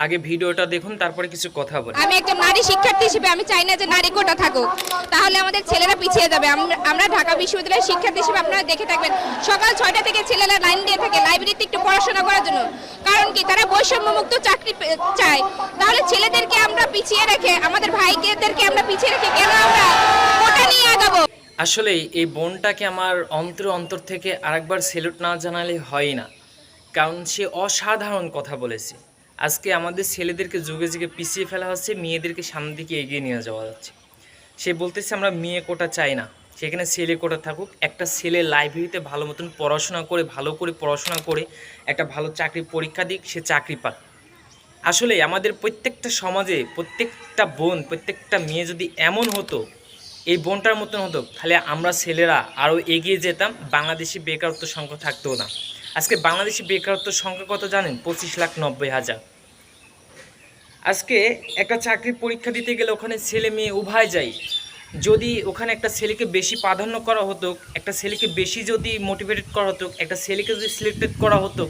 আগে ভিডিওটা দেখুন তারপরে কিছু কথা বলি। আমি একজন নারী শিক্ষার্থী হিসেবে আমি চাই না যে নারী কোটা থাকুক। তাহলে আমাদের ছেলেরা পিছিয়ে যাবে। আমরা ঢাকা বিশ্ববিদ্যালয়ের শিক্ষার্থী হিসেবে আপনারা দেখে থাকবেন। সকাল ছয়টা থেকে ছেলেরা লাইন দিয়ে থাকে লাইব্রেরিতে একটু পড়াশোনা করার জন্য। কারণ কি? তারা বৈষম্যমুক্ত চাকরি চায়। তাহলে ছেলেদেরকে আমরা পিছিয়ে রেখে আমাদের ভাইকেদেরকে আমরা পিছিয়ে রেখে কেন আমরা কোটা নিয়ে আগাবো? আসলে এই বোনটাকে আমার অন্তর অন্তর থেকে আরেকবার সেলুট না জানালে হয় না। কারণ সে অসাধারণ কথা বলেছে। আজকে আমাদের ছেলেদেরকে যুগে যুগে পিছিয়ে ফেলা হচ্ছে, মেয়েদেরকে সামনের দিকে এগিয়ে নিয়ে যাওয়া যাচ্ছে সে বলতেছে, আমরা মেয়ে কোটা চাই না। সেখানে ছেলে কোটা থাকুক। একটা ছেলে লাইব্রেরিতে ভালো মতন পড়াশোনা করে, ভালো করে পড়াশোনা করে, একটা ভালো চাকরি পরীক্ষা দিক, সে চাকরি পাক। আসলে আমাদের প্রত্যেকটা সমাজে, প্রত্যেকটা বোন, প্রত্যেকটা মেয়ে যদি এমন হতো, এই বোনটার মতন হতো, তাহলে আমরা ছেলেরা আরও এগিয়ে যেতাম। বাংলাদেশি বেকারত্ব সংখ্যা থাকতো না। আজকে বাংলাদেশি বেকারত্ব সংখ্যা কত জানেন? পঁচিশ লাখ নব্বই হাজার। আজকে একটা চাকরির পরীক্ষা দিতে গেলে ওখানে ছেলে মেয়ে উভয় যায়। যদি ওখানে একটা ছেলেকে বেশি প্রাধান্য করা হতো, একটা ছেলেকে বেশি যদি মোটিভেটেড করা হতো, একটা ছেলেকে যদি সিলেক্টেড করা হতো,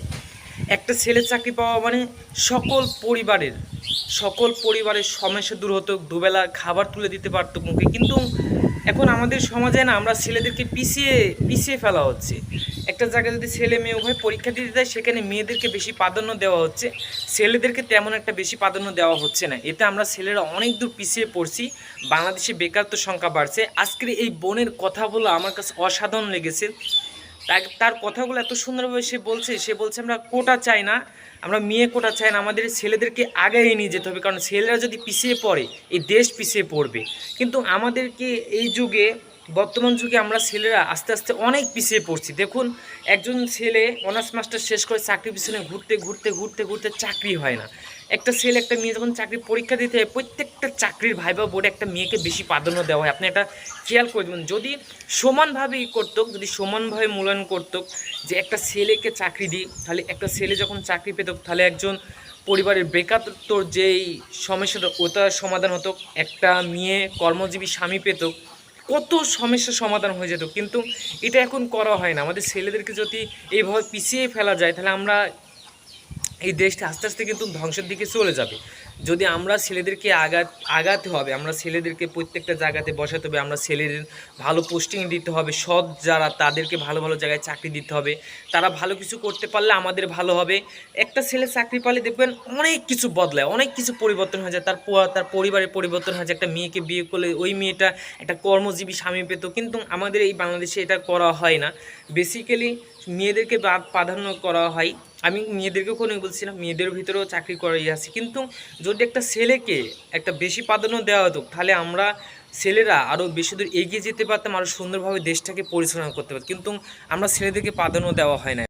একটা ছেলে চাকরি পাওয়া মানে সকল পরিবারের সকল পরিবারের সমস্যা দূর হতো, দুবেলা খাবার তুলে দিতে পারতো মুখে। কিন্তু এখন আমাদের সমাজে না আমরা ছেলেদেরকে পিছিয়ে পিছিয়ে ফেলা হচ্ছে। একটা জায়গায় যদি ছেলে মেয়ে উভয় পরীক্ষা দিতে যায়, সেখানে মেয়েদেরকে বেশি প্রাধান্য দেওয়া হচ্ছে। ছেলেদেরকে তেমন একটা বেশি প্রাধান্য দেওয়া হচ্ছে না। এতে আমরা ছেলেরা অনেক দূর পিছিয়ে পড়ছি। বাংলাদেশে বেকারত্ব সংখ্যা বাড়ছে। আজকের এই বোনের কথা কথাগুলো আমার কাছে অসাধারণ লেগেছে। তার- কথাগুলো এত সুন্দরভাবে সে বলছে সে বলছে, আমরা কোটা চাই না, আমরা মেয়ে কোটা চাই না, আমাদের ছেলেদেরকে আগে নিয়ে যেতে হবে, কারণ ছেলেরা যদি পিছিয়ে পড়ে, এই দেশ পিছিয়ে পড়বে। কিন্তু আমাদেরকে এই যুগে বর্তমান যুগে আমরা ছেলেরা আস্তে আস্তে অনেক পিছিয়ে পড়ছি। দেখুন, একজন ছেলে অনার্স মাস্টার শেষ করে চাকরির পিছনে ঘুরতে ঘুরতে ঘুরতে ঘুরতে চাকরি হয় না। একটা ছেলে, একটা মেয়ে যখন চাকরির পরীক্ষা দিতে হয় প্রত্যেকটা চাকরির ভাইবা বোর্ডে একটা মেয়েকে বেশি প্রাধান্য দেওয়া হয়। আপনি একটা খেয়াল করে দেবেন যদি সমানভাবেই করতো, যদি সমানভাবে মূল্যায়ন করতো, যে একটা ছেলেকে চাকরি দিই, তাহলে একটা ছেলে যখন চাকরি পেত, তাহলে একজন পরিবারের বেকারত্বর যেই সমস্যাটা ওটা সমাধান হতো। একটা মেয়ে কর্মজীবী স্বামী পেত কত সমস্যার সমাধান হয়ে যেত। কিন্তু এটা এখন করা হয় না। আমাদের ছেলেদেরকে যদি এইভাবে পিছিয়ে ফেলা যায়, তাহলে আমরা এই দেশটা আস্তে আস্তে কিন্তু ধ্বংসের দিকে চলে যাবে। যদি আমরা ছেলেদেরকে আগা আগাতে হবে, আমরা ছেলেদেরকে প্রত্যেকটা জায়গাতে বসাতে হবে, আমরা ছেলেদের ভালো পোস্টিং দিতে হবে, সৎ যারা তাদেরকে ভালো ভালো জায়গায় চাকরি দিতে হবে, তারা ভালো কিছু করতে পারলে আমাদের ভালো হবে। একটা ছেলে চাকরি পালে দেখবেন অনেক কিছু বদলায়, অনেক কিছু পরিবর্তন হয়ে যায়। তার তার পরিবারের পরিবর্তন হয়ে যায়। একটা মেয়েকে বিয়ে করলে ওই মেয়েটা একটা কর্মজীবী স্বামী পেত, কিন্তু আমাদের এই বাংলাদেশে এটা করা হয় না। বেসিক্যালি মেয়েদেরকে প্রাধান্য করা হয় আমি মেয়েদেরকেও কোনো বলছি না মেয়েদের ভিতরেও চাকরি করাই আছে। কিন্তু যদি একটা ছেলেকে একটা বেশি প্রাধান্য দেওয়া হতো, তাহলে আমরা ছেলেরা আরও বেশি দূর এগিয়ে যেতে পারতাম আরও সুন্দরভাবে দেশটাকে পরিচালনা করতে পারতাম। কিন্তু আমরা ছেলেদেরকে প্রাধান্য দেওয়া হয় না